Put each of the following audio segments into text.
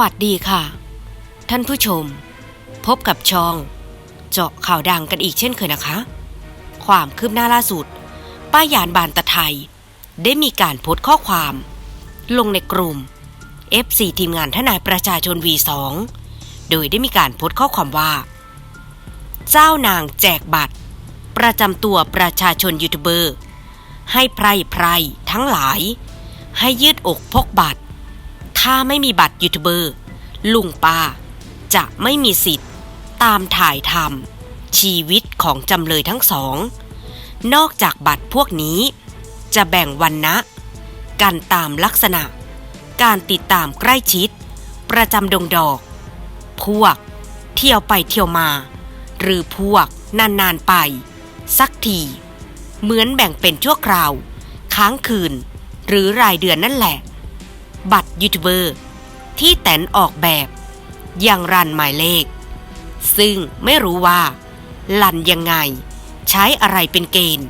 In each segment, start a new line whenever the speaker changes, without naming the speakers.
วัสดีค่ะ ท่านผู้ชม พบกับช่อง เจาะข่าวดังกันอีกเช่นเคยนะคะ ความคืบหน้าล่าสุด ป้ายานบานตะไทย ได้มีการโพสต์ข้อความ ลงในกลุ่ม FC ทีมงานทนายประชาชน V2 โดยได้มีการโพสต์ข้อความว่า เจ้านางแจกบัตร ประจำตัวประชาชนยูทูบเบอร์ ให้ไพรไพรทั้งหลาย ให้ยืดอกพกบัตร ถ้าไม่มีบัตรยูทูบเบอร์ ลุงป้า จะไม่มีสิทธิ์ ตามถ่ายทำชีวิตของจำเลยทั้งสอง นอกจากบัตรพวกนี้ จะแบ่งวันนะกันตามลักษณะ การติดตามใกล้ชิด ประจำดงดอก พวก เที่ยวไปเที่ยวมา หรือพวกนานๆไป สักที เหมือนแบ่งเป็นชั่วคราว ค้างคืน หรือรายเดือนนั่นแหละ บัตรยูทูบเบอร์ ที่แตนออกแบบยังรันหมายเลข ซึ่งไม่รู้ว่าลันยังไง ใช้อะไรเป็นเกณฑ์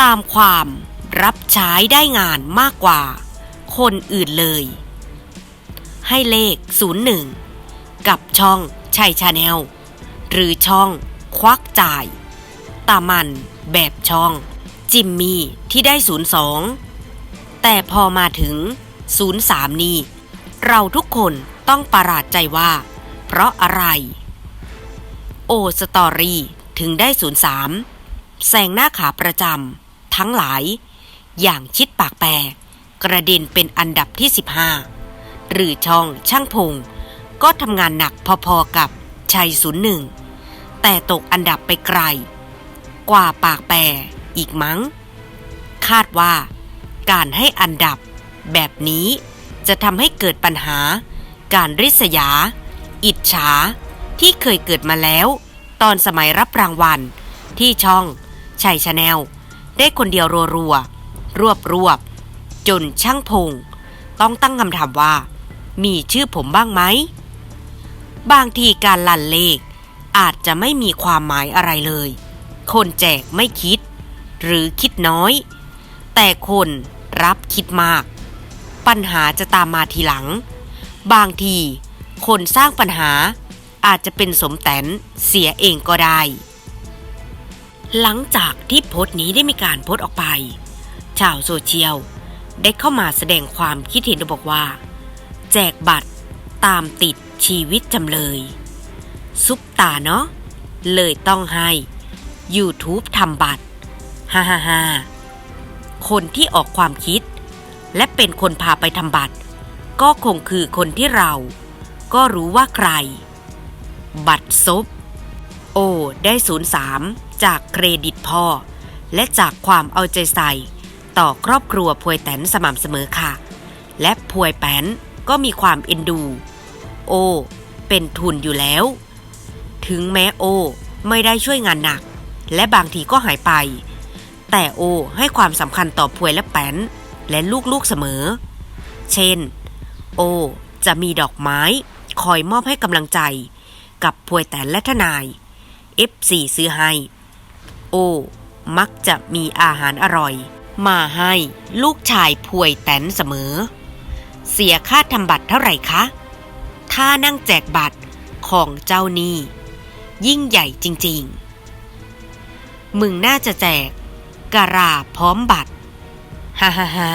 ตามความรับใช้ได้งานมากกว่า คนอื่นเลย ให้เลข 01 กับช่องชัยชาแนล หรือช่องควักจ่าย ตามันแบบช่อง จิมมี่ที่ได้ 02 แต่พอมาถึง 03 นี่เราทุกคนต้องประหลาดใจว่า เพราะอะไร โอสตอรี่ถึงได้ 03แซงหน้าขาประจำทั้งหลาย อย่างชิดปากแปรกระเด็นเป็นอันดับที่ 15 หรือช่องช่างพง ก็ทำงานหนักพอๆกับชัยศูนย์หนึ่งแต่ตกอันดับไปไกล กว่าปากแปรอีกมั้ง คาดว่าการให้อันดับ แบบนี้จะทำให้เกิดปัญหา การริษยา อิจฉา ที่เคยเกิดมาแล้ว ตอนสมัยรับรางวัล ที่ช่องชัยชาแนล ได้คนเดียวรัวๆ รวบรวบ จนช่างพง ต้องตั้งคำถามว่า มีชื่อผมบ้างไหม บางทีการลั่นเลข อาจจะไม่มีความหมายอะไรเลย คนแจกไม่คิด หรือคิดน้อย แต่คนรับคิดมาก ปัญหาจะตามมาทีหลัง บางที คนสร้างปัญหาอาจจะเป็นสมแตนเสียเองก็ได้ หลังจากที่โพสต์นี้ได้มีการโพสต์ออกไป ชาวโซเชียลได้เข้ามาแสดงความคิดเห็นบอกว่า แจกบัตรตามติดชีวิตจำเลย ซุปตาเนาะเลยต้องให้ YouTube ทำบัตรฮ่าฮ่าฮ่าคนที่ออกความคิด และเป็นคนพาไปทำบัตร ก็คงคือคนที่เรา ก็รู้ว่าใคร บัตรซบโอ ได้03จากเครดิตพ่อ และจากความเอาใจใส่ ต่อครอบครัวพวยแตนสม่ำเสมอค่ะ และพวยแปนก็มีความเอ็นดู โอ เป็นทุนอยู่แล้ว ถึงแม้โอ ไม่ได้ช่วยงานหนัก และบางทีก็หายไป แต่โอให้ความสำคัญต่อพวยและแปน และลูกๆเสมอ เช่น โอ จะมีดอกไม้ คอยมอบให้กำลังใจ กับพวยแตนและทนาย F4 ซื้อให้ โอ มักจะมีอาหารอร่อย มาให้ลูกชายพวยแตนเสมอ เสียค่าทำบัตรเท่าไหร่คะ ถ้านั่งแจกบัตรของเจ้านี่ยิ่งใหญ่จริงๆ มึงน่าจะแจกการาพร้อมบัตร ฮ่าฮ่าฮ่า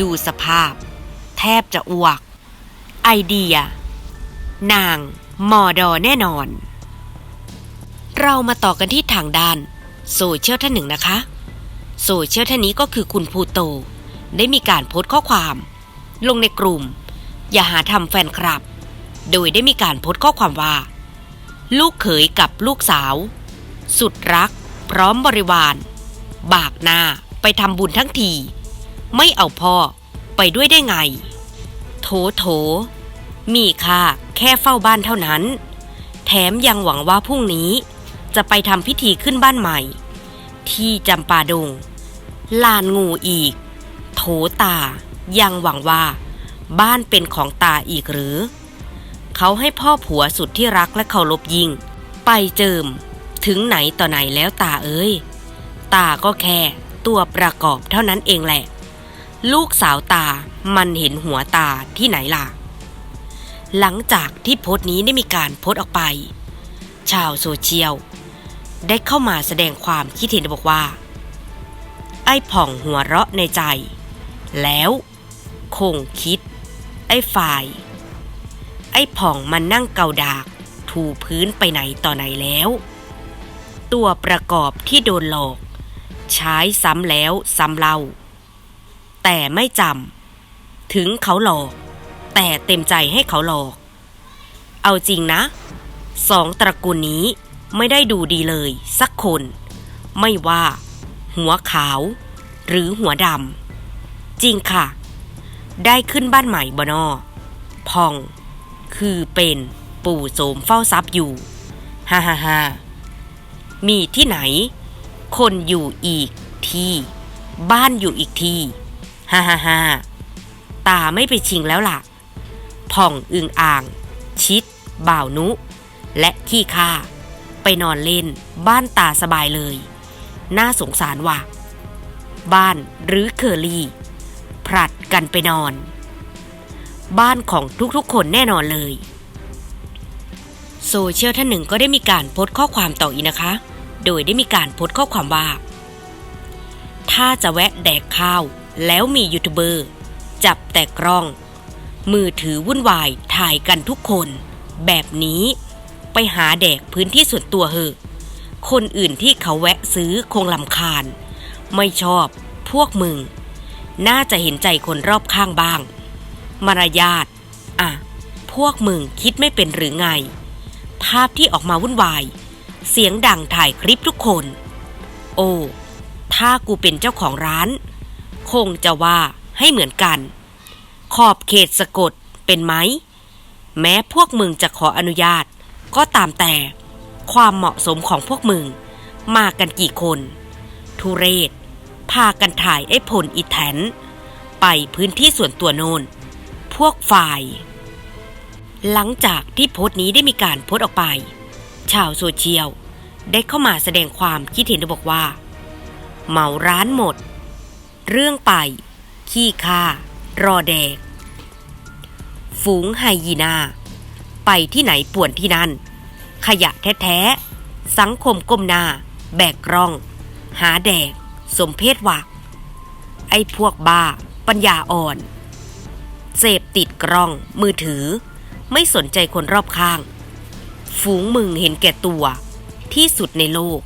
ดูสภาพ แทบจะอ้วก ไอเดีย นาง มอดอแน่นอน เรามาต่อกันที่ทางด้าน โซเชียลท่านหนึ่งนะคะ โซเชียลท่านนี้ก็คือคุณภูโต ได้มีการโพสต์ข้อความ ลงในกลุ่ม อย่าหาทำแฟนคลับ โดยได้มีการโพสต์ข้อความว่า ลูกเขยกับลูกสาว สุดรัก พร้อมบริวาร บากหน้า ไปทำบุญทั้งที ไม่เอาพ่อไปด้วยได้ไง โถโถ มีค่าแค่เฝ้าบ้านเท่านั้น แถมยังหวังว่าพรุ่งนี้จะไปทำพิธีขึ้นบ้านใหม่ ที่จำปาดง ลานงูอีก โถตา ยังหวังว่า บ้านเป็นของตาอีกหรือ เขาให้พ่อผัวสุดที่รักและเคารพยิ่ง ไปเจิม ถึงไหนต่อไหนแล้วตาเอ้ย ตาก็แค่ ตัวประกอบเท่านั้นเองแหละ ลูกสาวตามันเห็นหัวตาที่ไหนล่ะ หลังจากที่โพสต์นี้ได้มีการโพสต์ออกไป ชาวโซเชียล ได้เข้ามาแสดงความคิดเห็นบอกว่า ไอ้ผ่องหัวเราะในใจ แล้วคงคิด ไอ้ฝ่าย ไอ้ผ่องมันนั่งเกาดากถูพื้นไปไหนต่อไหนแล้ว ตัวประกอบที่โดนหลอก ใช้ซ้ำแล้วซ้ำเล่า แต่ไม่จำถึงเขาหลอก แต่เต็มใจให้เขาหลอก เอาจริงนะ สองตระกูลนี้ไม่ได้ดูดีเลยสักคน ไม่ว่า หัวขาว หรือหัวดำจริงค่ะ ได้ขึ้นบ้านใหม่บนอพอง คือเป็นปู่โสมเฝ้าทรัพย์อยู่ ฮ่าฮ่าฮ่ามีที่ไหน คนอยู่อีกที่ บ้านอยู่อีกที่ฮ่าฮ่าฮ่าตาไม่ไปชิงแล้วล่ะผ่องอึงอ่าง ชิด บ่าวนุ และขี้ข้าไปนอนเล่น บ้านตาสบายเลย น่าสงสารว่ะ บ้านหรือเคอรี่ผลัดกันไปนอน บ้านของทุกๆคนแน่นอนเลย โซเชียลท่านหนึ่งก็ได้มีการโพสต์ข้อความต่ออีกนะคะ โดยได้มีการโพสต์ข้อความว่า ถ้าจะแวะแดกข้าว แล้วมียูทูบเบอร์ จับแต่กล้อง มือถือวุ่นวายถ่ายกันทุกคน แบบนี้ไปหาแดกพื้นที่ส่วนตัวเหอะ คนอื่นที่เขาแวะซื้อคงลำคาญ ไม่ชอบพวกมึง น่าจะเห็นใจคนรอบข้างบ้าง มารยาทอะ พวกมึงคิดไม่เป็นหรือไง ภาพที่ออกมาวุ่นวาย เสียงดังถ่ายคลิปทุกคน โอ้ ถ้ากูเป็นเจ้าของร้าน คงจะว่าให้เหมือนกัน ขอบเขตสะกดเป็นไหม แม้พวกมึงจะขออนุญาต ก็ตามแต่ความเหมาะสมของพวกมึง มากันกี่คน ทุเรศ พากันถ่ายไอ้พลอีแทน ไปพื้นที่ส่วนตัวโนน พวกฝ่าย หลังจากที่โพสต์นี้ได้มีการโพสต์ออกไป ชาวโซเชียล ได้เข้ามาแสดงความคิดเห็นบอกว่า เหมาร้านหมด เรื่องไป ขี้ค่า รอแดก ฝูงไฮยีนา ไปที่ไหนป่วนที่นั่น ขยะแท้ๆ สังคมก้มหน้า แบกกล้อง หาแดก สมเพศวัก ไอ้พวกบ้า ปัญญาอ่อน เสพติดกล้อง มือถือ ไม่สนใจคนรอบข้าง ฝูงมึงเห็นแก่ตัว ที่สุดในโลก